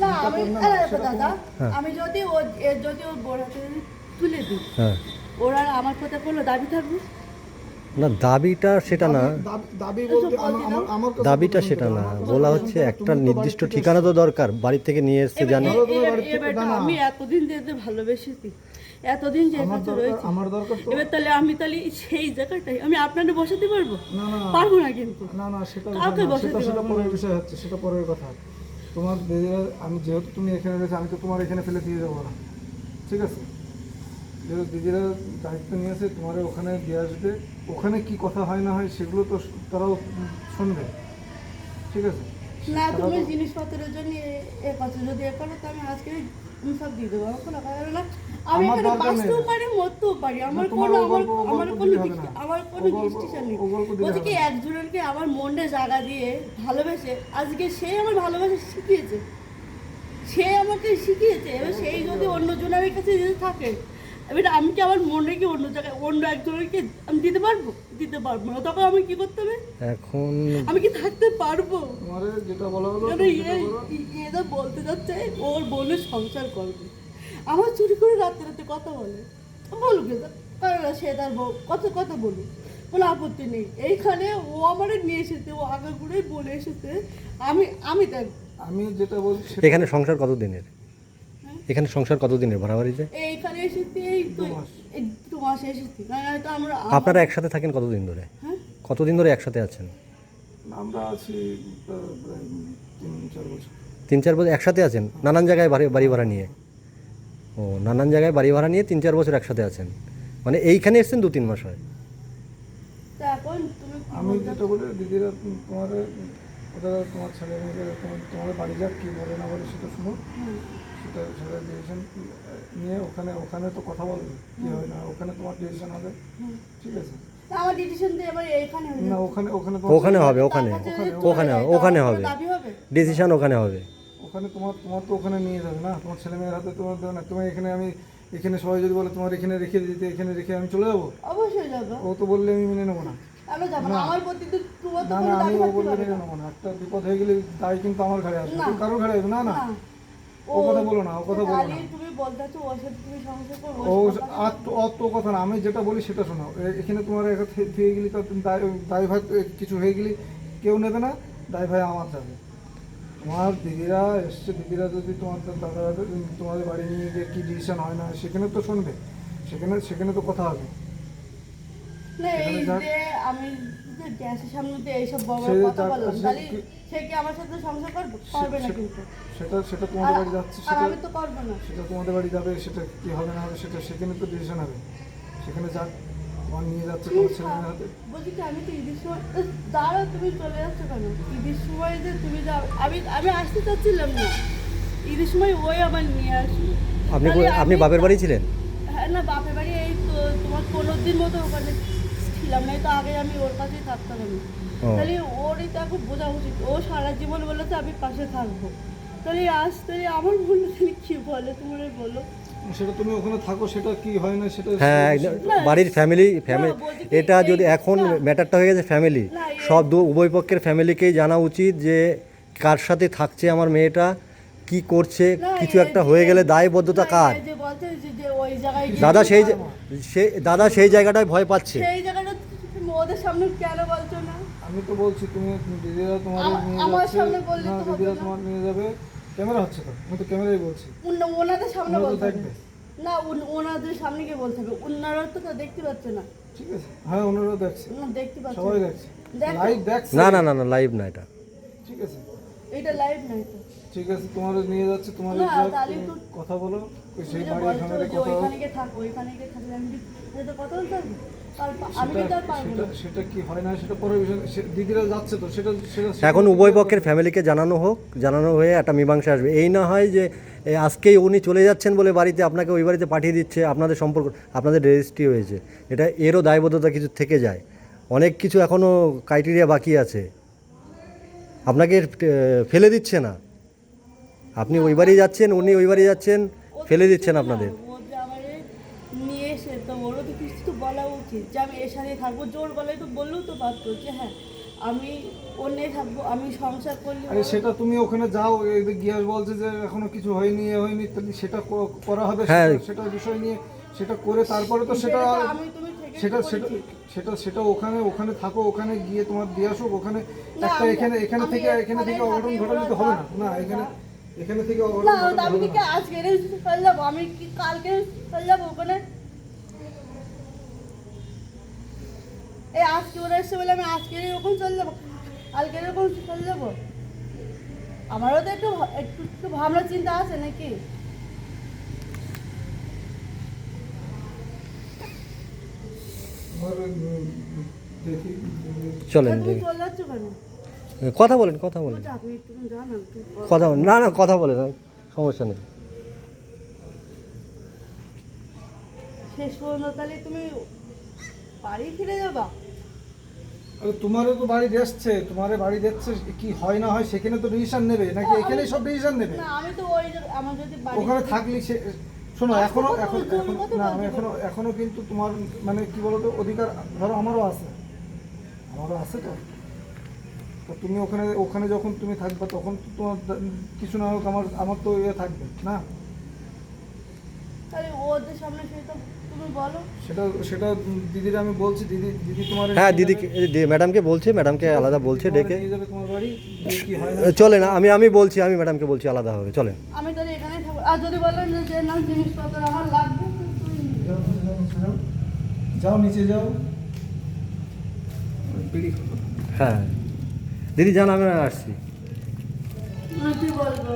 না আমি দাদা হ্যাঁ। আমি যদি ও যদি ওর বোর তুলে দিই হ্যাঁ। ওরা আমার কথা কোনো দাবি থাকবে? না দাবিটা সেটা না। দাবি- দাবি বলতে আমার আমার আমার কাছে দাবিটা সেটা না। বলা হচ্ছে একটা নির্দিষ্ট ঠিকানা তো দরকার। বাড়ি থেকে নিয়ে এসছে জানি। আমি এতদিন যেতে ভালোবেসেছি এতদিন যে আমার দরকার এবার তাহলে আমি তাহলে সেই জায়গাটাই আমি আপনাদের বসাতে পারব? না না। পারব না কিন্তু। না না সেটা কাউকে বসাতে সেটা সেটা পরের বিষয় হচ্ছে সেটা পরের কথা। তোমার দিদিরা আমি যেহেতু তুমি এখানে রয়েছে আমি তো তোমার এখানে ফেলে দিয়ে যাব না। ঠিক আছে? যেহেতু দিদিরা দায়িত্ব নিয়েছে তোমার ওখানে দিয়ে আসবে। ওখানে কি কথা হয় না হয় সেগুলো তো তারাও শুনবে। ঠিক আছে? না তুমি জিনিসপত্রের জন্য এ কথা যদি এ করো তো আমি আজকে আমি সব দিয়ে দেবো। আমার কোনো কথা না। আমি এখানে। বাঁচতেও পারি মরতেও পারি। আমার কোনো আমার আমার কোনো। আমার কোনো ডিসিশন নেই। ও গল্প দিলে বলছি হবে কি না। একজনকে আমার মনে জায়গা দিয়ে ভালোবেসে আজকে সে আমার ভালোবাসা শিখিয়েছে। সে আমাকে শিখিয়েছে। এবার সেই যদি অন্য জনের কাছে যদি থাকে এবার আমি কি আমার মনে কি অন্য জায়গায় অন্য একজনকে আমি দিতে পারব? দিতে পারব না। তখন আমি কি করতে হবে? এখন আমি কি থাকতে পারব? তোমার যেটা বলা হলো করো, এরা বলতে যাচ্ছে ওর বোনের সংসার করবে। আমার চুরি করে রাতে রাতে কথা বলে। বলুক সে তার বউ কত কথা বলুক। কোনো আপত্তি নেই। এইখানে ও আমার নিয়ে এসেছে ও আগে ঘুরেই বলে এসেছে। আমি আমি তার আমি যেটা বলছি এখানে সংসার কত দিনের এখানে সংসার কত দিনের ভাড়া বাড়িতে এইখানে এসেছি এই তো। এই দু মাস এসেছি। তো আমরা আপনারা একসাথে থাকেন কতদিন ধরে? হ্যাঁ? কতদিন ধরে একসাথে আছেন? আমরা আছি তিন চার বছর। তিন চার বছর একসাথে আছেন? নানান জায়গায় বাড়ি বাড়ি ভাড়া নিয়ে? ও নানান জায়গায় বাড়ি ভাড়া নিয়ে তিন চার বছর একসাথে আছেন। মানে এইখানে এসছেন দু তিন মাস হয়। আমি যেটা বলি দিদিরা তোমার ওটা তোমার ছেলে মেয়েকে তোমার বাড়ি যাক কী বলে না বলে সেটা শুনো হুম। সেটা সেটা ডিসিশন নিয়ে ওখানে ওখানে তো কথা বলবে কী হয় না ওখানে তোমার ডিসিশন হবে ঠিক আছে? আমার ডিসিশন এবার না ওখানে ওখানে ওখানে হবে ওখানে। ওখানে হবে, ওখানে হবে। ডিসিশন ওখানে হবে। ওখানে তোমার তোমার তো ওখানে নিয়ে যাবে না তোমার ছেলে মেয়ের হাতে তোমার দেবে না। তোমার এখানে আমি এখানে সবাই যদি বলে তোমার এখানে রেখে দিতে এখানে রেখে আমি চলে যাব? অবশ্যই যাব। ও তো বললে আমি মেনে নেব না। আমি যাব না আমার প্রতি তো তোমার তো না কোনো দাবি থাকতে পারে মেনে একটা বিপদ হয়ে গেলে দায় কিন্তু আমার ঘরে আসবে। কারোর ঘরে আসবে? না। না। ও কথা বলো না ও কথা বলো না। তুমি বলতে চাচ্ছো ওর সাথে তুমি সংসার করো ও আর তো অত কথা না আমি যেটা বলি সেটা শোনো। এখানে তোমার একটা থেকে গেলি তো দায় ভাই কিছু হয়ে গেলি কেউ নেবে না দায় ভাই আমার যাবে। তোমার দিদিরা এসছে দিদিরা যদি তোমার দাদা তোমাদের বাড়ি নিয়ে গিয়ে কী ডিসিশন হয় না সেখানে তো শুনবে সেখানে সেখানে তো কথা হবে। আমি গ্যাসের সামনে এইসব কথা বললাম সে কি- আমার সাথে সংসার করবে? করবে না কিন্তু। সেটা সেটা তোমাদের বাড়ি যাচ্ছে সেটা আমি তো করব না। সেটা তোমাদের বাড়ি যাবে সেটা কি হবে না হবে সেটা সেখানে তো ডিসিশন হবে। সেখানে যাক তোমার নিয়ে যাচ্ছে তোমার ছেলে মেয়ের হাতে। বলছি কি আমি তো ঈদের সময় দাঁড়াও তুমি চলে যাচ্ছ কেন? ঈদের সময় যে তুমি যাও। আমি আমি আসতে চাচ্ছিলাম না। ঈদের সময় ওই আমার নিয়ে আসলো। আপনি আপনি বাপের বাড়ি ছিলেন? হ্যাঁ না বাপের বাড়ি এই তো তোমার পনেরো দিন মতো ওখানে ছিলাম না তো আগে আমি ওর কাছেই থাকতাম আমি। তাহলে ওরই তো এখন বোঝা উচিত ও সারা জীবন বলেছে আমি পাশে থাকব। তাহলে আজ তাহলে আমার মনে তাহলে কি বলে তোমার বলো। সেটা তুমি ওখানে থাকো সেটা কি হয় না সেটা হ্যাঁ বাড়ির ফ্যামিলি ফ্যামিলি এটা যদি এখন ম্যাটারটা হয়ে গেছে ফ্যামিলি সব দু উভয় পক্ষের ফ্যামিলিকেই জানা উচিত যে কার সাথে থাকছে আমার মেয়েটা কি করছে কিছু একটা হয়ে গেলে দায়বদ্ধতা কার? দাদা সেই সে দাদা সেই জায়গাটায় ভয় পাচ্ছে। সেই জায়গাটা তুমি ওদের সামনে কেন বলছো না? আমি তো বলছি তুমি দিদিরা তোমার আমার সামনে বললে তো দিদিরা না। তোমার নিয়ে যাবে। ক্যামেরা হচ্ছে তো আমি তো ক্যামেরাই বলছি। উন- ওনাদের সামনে বলতে হবে। না ওনাদের সামনে গিয়ে বলতে হবে। ওনারা তো দেখতে পাচ্ছে না। ঠিক আছে। হ্যাঁ ওনারা দেখছে। দেখতে পাচ্ছে সবাই না। দেখছে। লাইভ দেখছে। না না না না লাইভ না এটা। ঠিক আছে। এটা লাইভ নাই তো ঠিক আছে তোমার নিয়ে যাচ্ছে তোমার না, কথা বলো। ওই সেই তুমি যে বাড়ি বলছো কথা ওইখানে গিয়ে থাকো ওইখানে গিয়ে থাকলে আমি কথা বলতে হয় এখন উভয় পক্ষের ফ্যামিলিকে জানানো হোক জানানো হয়ে একটা মীমাংসা আসবে। এই না হয় যে আজকেই উনি চলে যাচ্ছেন বলে বাড়িতে আপনাকে ওই বাড়িতে পাঠিয়ে দিচ্ছে আপনাদের সম্পর্ক আপনাদের রেজিস্ট্রি হয়েছে। এটা এরও দায়বদ্ধতা কিছু থেকে যায়। অনেক কিছু এখনও ক্রাইটেরিয়া বাকি আছে। আপনাকে ফেলে দিচ্ছে না। আপনি ওই বাড়ি যাচ্ছেন উনি ওই বাড়ি যাচ্ছেন ফেলে দিচ্ছেন আপনাদের ও যে আমারে নিয়ে এসে তো ওরও তো কিছু তো বলা উচিত যে আমি এর সাথে থাকব। জোর গলায় তো বললেও তো পারতো যে হ্যাঁ আমি অন্য থাকব আমি সংসার করলে আরে সেটা তুমি ওখানে যাও গিয়াস বলছে যে এখনও কিছু হয়নি হয়নি তাহলে সেটা করা হবে হ্যাঁ। সেটা- বিষয় নিয়ে সেটা করে তারপরে তো সেটা সেটা আমি তুমি সেটা সেটা সেটা সেটা ওখানে ওখানে থাকো ওখানে গিয়ে তোমার দিয়ে আসুক ওখানে একটা এখানে এখানে থেকে এখানে থেকে অঘটন ঘটালে তো হবে না। না এখানে এখানে থেকে অঘটন আমি কি আজকে যাব আমি কি কালকে চলে ওখানে? এই আজকে ওরা এসে বলে আমি আজকে ওখানে চলে যাব কালকে ওখানে চলে যাব। আমারও তো একটু একটু একটু ভাবনা চিন্তা আছে নাকি? চলেন চলে কথা বলেন কথা বলেন। কথা বলেন। না না কথা বলেন সমস্যা নেই। শেষ পর্যন্ত তাহলে তুমি বাড়ি ফিরে যাবা? আরে তোমারও তো বাড়ি দেখছে তোমারে বাড়ি দেখছে কি হয় না হয় সেখানে তো ডিসিশন নেবে নাকি এখানে সব ডিসিশন নেবে? না আমি তো ওই আমার যদি বাড়ি ওখানে থাকলে সে শোনো এখনও এখন না আমি। এখনও এখনও কিন্তু তোমার মানে কি বলতো অধিকার ধরো আমারও আছে। আমারও আছে তো। তো তুমি ওখানে ওখানে যখন তুমি থাকবে তখন তো তোমার কিছু না হোক আমার আমার তো ইয়ে থাকবে না? তাহলে ওদের সামনে তুমি বলো সেটা সেটা দিদির আমি বলছি দিদি দিদি তোমার হ্যাঁ দিদিকে ম্যাডামকে বলছে ম্যাডামকে আলাদা বলছে ডেকে। নিয়ে যাবে তোমার বাড়ি কি হয় না? আমি আমি বলছি আমি ম্যাডামকে বলছি আলাদা হবে চলেন আমি তাহলে এখানেই থাকব। আর যদি বলেন যে- যে না জিনিসপত্র আমার লাগবে যাও, যাও, যাও। যাও। নিচে যাও হ্যাঁ। দিদি জান আমি আসছি। বলব?